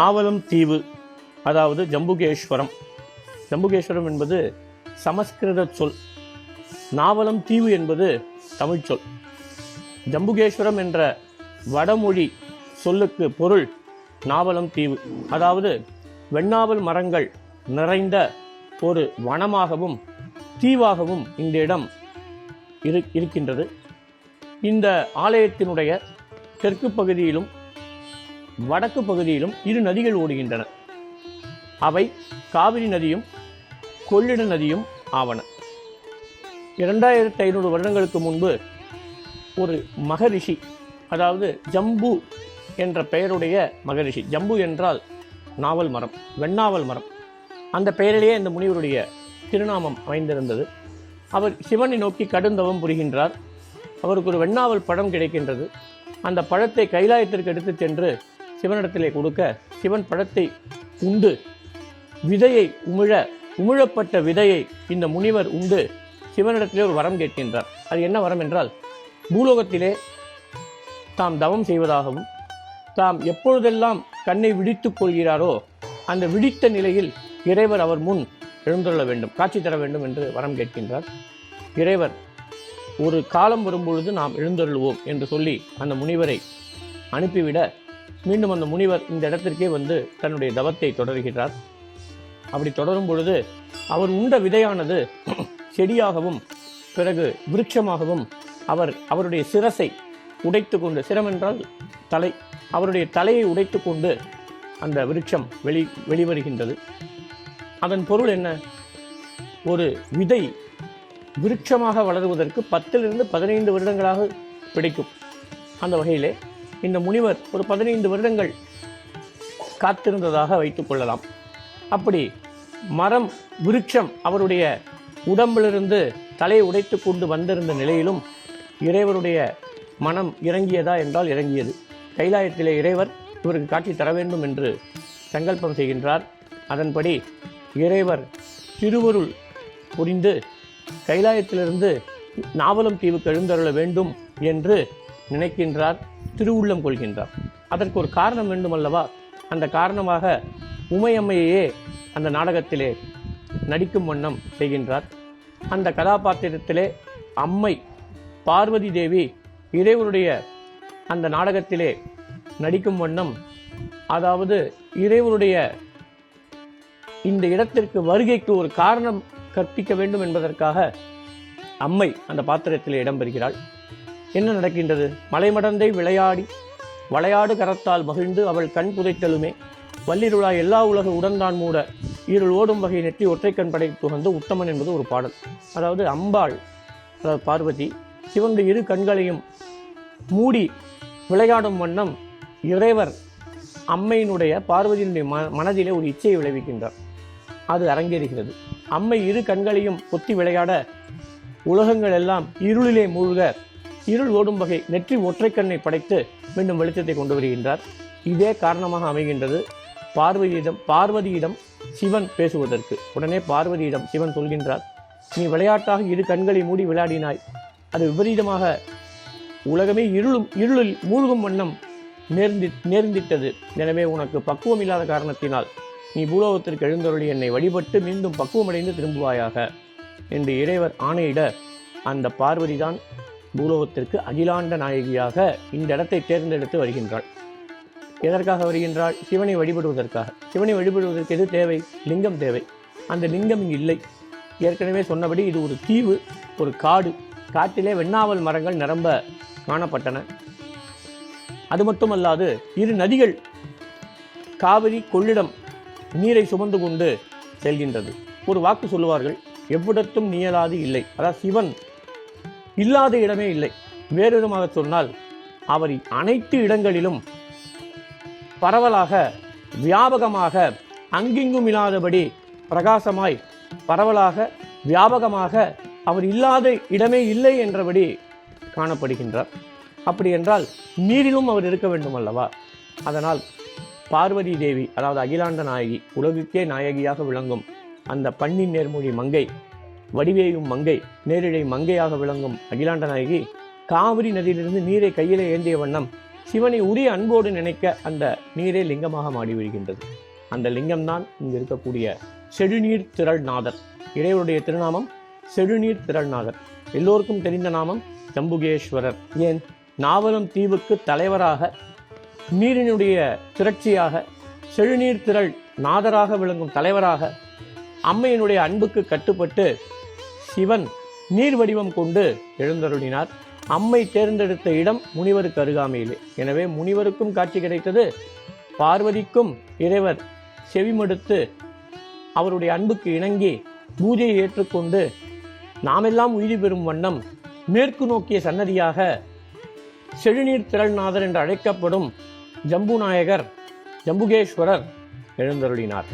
நாவலம் தீவு அதாவது ஜம்புகேஸ்வரம். ஜம்புகேஸ்வரம் என்பது சமஸ்கிருத சொல். நாவலம் தீவு என்பது தமிழ் சொல். ஜம்புகேஸ்வரம் என்ற வடமொழி சொல்லுக்கு பொருள் நாவலம் தீவு. அதாவது வெண்ணாவல் மரங்கள் நிறைந்த ஒரு வனமாகவும் தீவாகவும் இந்த இடம் இரு இருக்கின்றது. இந்த ஆலயத்தினுடைய தெற்கு பகுதியிலும் வடக்கு பகுதியிலும் இரு நதிகள் ஓடுகின்றன. அவை காவிரி நதியும் கொள்ளிட நதியும் ஆவன. இரண்டாயிரத்தி ஐநூறு வருடங்களுக்கு முன்பு ஒரு மகரிஷி அதாவது ஜம்பு என்ற பெயருடைய மகரிஷி ஜம்பு என்றால் நாவல் மரம் வெண்ணாவல் மரம். அந்த பெயரிலேயே இந்த முனிவருடைய திருநாமம் அமைந்திருந்தது. அவர் சிவனை நோக்கி கடுந்தவம் புரிகின்றார். அவருக்கு ஒரு வெண்ணாவல் பழம் கிடைக்கின்றது. அந்த பழத்தை கைலாயத்திற்கு எடுத்துச் சென்று சிவனிடத்திலே கொடுக்க சிவன் பழத்தை உண்டு. விதையை உமிழ உமிழப்பட்ட விதையை இந்த முனிவர் உண்டு. சிவனிடத்திலே ஒரு வரம் கேட்கின்றார். அது என்ன வரம் என்றால் பூலோகத்திலே தாம் தவம் செய்வதாகவும் தாம் எப்பொழுதெல்லாம் கண்ணை விழித்துக் கொள்கிறாரோ அந்த விழித்த நிலையில் இறைவர் அவர் முன் எழுந்துள்ள வேண்டும் காட்சி தர வேண்டும் என்று வரம் கேட்கின்றார். இறைவர் ஒரு காலம் வரும்பொழுது நாம் எழுந்தருள்வோம் என்று சொல்லி அந்த முனிவரை அனுப்பிவிட மீண்டும் அந்த முனிவர் இந்த இடத்திற்கே வந்து தன்னுடைய தவத்தை தொடர்கிறார். அப்படி தொடரும் பொழுது அவர் உண்ட விதையானது செடியாகவும் பிறகு விருட்சமாகவும் அவர் அவருடைய சிரசை உடைத்து கொண்டு சிரம் என்றால் தலை அவருடைய தலையை உடைத்து கொண்டு அந்த விருட்சம் வெளி வெளிவருகின்றது. அதன் பொருள் என்ன? ஒரு விதை விருட்சமாக வளருவதற்கு பத்திலிருந்து பதினைந்து வருடங்களாக பிடிக்கும். அந்த வகையிலே இந்த முனிவர் ஒரு பதினைந்து வருடங்கள் காத்திருந்ததாக வைத்துக் கொள்ளலாம். அப்படி மரம் விருட்சம் அவருடைய உடம்பிலிருந்து தலையை உடைத்து கொண்டு வந்திருந்த நிலையிலும் இறைவருடைய மனம் இறங்கியதா என்றால் இறங்கியது. கைலாயத்திலே இறைவர் இவருக்கு காட்டி தர வேண்டும் என்று சங்கல்பம் செய்கின்றார். அதன்படி இறைவர் திருவருள் புரிந்து கைலாயத்திலிருந்து நாவலம் தீவுக்கு எழுந்தருள வேண்டும் என்று நினைக்கின்றார். திருவுள்ளம் கொள்கின்றார். அதற்கு ஒரு காரணம் வேண்டுமல்லவா? அந்த காரணமாக உமையம்மையே அந்த நாடகத்திலே நடிக்கும் வண்ணம் செய்கின்றார். அந்த கதாபாத்திரத்திலே அம்மை பார்வதி தேவி இறைவனுடைய அந்த நாடகத்திலே நடிக்கும் வண்ணம் அதாவது இறைவனுடைய இந்த இடத்திற்கு வருகைக்கு ஒரு காரணம் கற்பிக்க வேண்டும் என்பதற்காக அம்மை அந்த பாத்திரத்தில் இடம்பெறுகிறாள் என்ன நடக்கின்றது? மலைமடந்தை விளையாடி வளையாடு கரத்தால் மகிழ்ந்து அவள் கண் புதைத்தலுமே. வள்ளிருளாய் எல்லா உலக உடன்தான் மூட இருள் ஓடும் வகை நெற்றி ஒற்றைக்கண் படை புகழ்ந்து உத்தமன் என்பது ஒரு பாடல். அதாவது அம்பாள் அதாவது பார்வதி சிவனுடைய இரு கண்களையும் மூடி விளையாடும் வண்ணம் இறைவர் அம்மையினுடைய பார்வதியினுடைய ம மனதிலே ஒரு இச்சையை விளைவிக்கின்றார். அது அரங்கேறுகிறது. அம்மை இரு கண்களையும் பொத்தி விளையாட உலகங்கள் எல்லாம் இருளிலே மூழ்க இருள் ஓடும் வகை நெற்றி ஒற்றைக்கண்ணை படைத்து மீண்டும் வெளிச்சத்தை கொண்டு வருகின்றார். இதே காரணமாக அமைகின்றது பார்வதியிடம் பார்வதியிடம் சிவன் பேசுவதற்கு. உடனே பார்வதியிடம் சிவன் சொல்கின்றார் நீ விளையாட்டாக இரு கண்களை மூடி விளையாடினாய். அது விபரீதமாக உலகமே இருளும் இருளில் மூழ்கும் வண்ணம் நேர்ந்தி நேர்ந்திட்டது. எனவே உனக்கு பக்குவம் இல்லாத காரணத்தினால் நீ பூலோகத்திற்கு எழுந்தருளி என்னை வழிபட்டு மீண்டும் பக்குவமடைந்து திரும்புவாயாக. என்று இறைவர் ஆணையிட அந்த பார்வதிதான் பூலோகத்திற்கு அகிலாண்ட நாயகியாக இந்த இடத்தை தேர்ந்தெடுத்து வருகின்றாள். எதற்காக வருகின்றாள்? சிவனை வழிபடுவதற்காக. சிவனை வழிபடுவதற்கு எது தேவை? லிங்கம் தேவை. அந்த லிங்கம் இங்கு இல்லை. ஏற்கனவே சொன்னபடி இது ஒரு தீவு ஒரு காடு. காட்டிலே வெண்ணாவல் மரங்கள் நிரம்ப காணப்பட்டன. அது மட்டுமல்லாது இரு நதிகள் காவிரி கொள்ளிடம் நீரை சுமந்து கொண்டு செல்கின்றது. ஒரு வாக்கு சொல்லுவார்கள் எவ்விடத்தும் நீயலாது இல்லை. அதாவது சிவன் இல்லாத இடமே இல்லை. வேறு விதமாக சொன்னால் அவர் அனைத்து இடங்களிலும் பரவலாக வியாபகமாக அங்கிங்கும் இல்லாதபடி பிரகாசமாய் பரவலாக வியாபகமாக அவர் இல்லாத இடமே இல்லை என்றபடி காணப்படுகின்றார். அப்படி என்றால் நீரிலும் அவர் இருக்க வேண்டும் அல்லவா? அதனால் பார்வதி தேவி அதாவது அகிலாண்ட நாயகி உலகுக்கே நாயகியாக விளங்கும் அந்த பன்னி நேர்மொழி மங்கை வடிவேயும் மங்கை நேரிழை மங்கையாக விளங்கும் அகிலாண்டநாயகி காவிரி நதியிலிருந்து நீரை கையிலே ஏந்திய வண்ணம் சிவனை உரிய அன்போடு நினைக்க அந்த நீரே லிங்கமாக மாடிவிடுகின்றது வருகின்றது அந்த லிங்கம்தான் இங்கு இருக்கக்கூடிய செடுநீர் திரள்நாதர். இறைவருடைய திருநாமம் செடுநீர் திரள்நாதர். எல்லோருக்கும் தெரிந்த நாமம் ஜம்புகேஸ்வரர். ஏன்? நாவலம் தீவுக்கு தலைவராக நீரினுடைய திரட்சியாக செழுநீர் திரள் நாதராக விளங்கும் தலைவராக அம்மையினுடைய அன்புக்கு கட்டுப்பட்டு சிவன் நீர் வடிவம் கொண்டு எழுந்தருளினார். அம்மை தேர்ந்தெடுத்த இடம் முனிவருக்கு அருகாமையிலே. எனவே முனிவருக்கும் காட்சி கிடைத்தது. பார்வதிக்கும் இறைவர் செவிமடுத்து அவருடைய அன்புக்கு இணங்கி பூஜையை ஏற்றுக்கொண்டு நாமெல்லாம் உயிரி பெறும் வண்ணம் மேற்கு நோக்கிய சன்னதியாக செழுநீர் திரள்நாதர் என்று அழைக்கப்படும் ஜம்புநாயகர் ஜம்புகேஸ்வரர் எழுந்தருளினார்.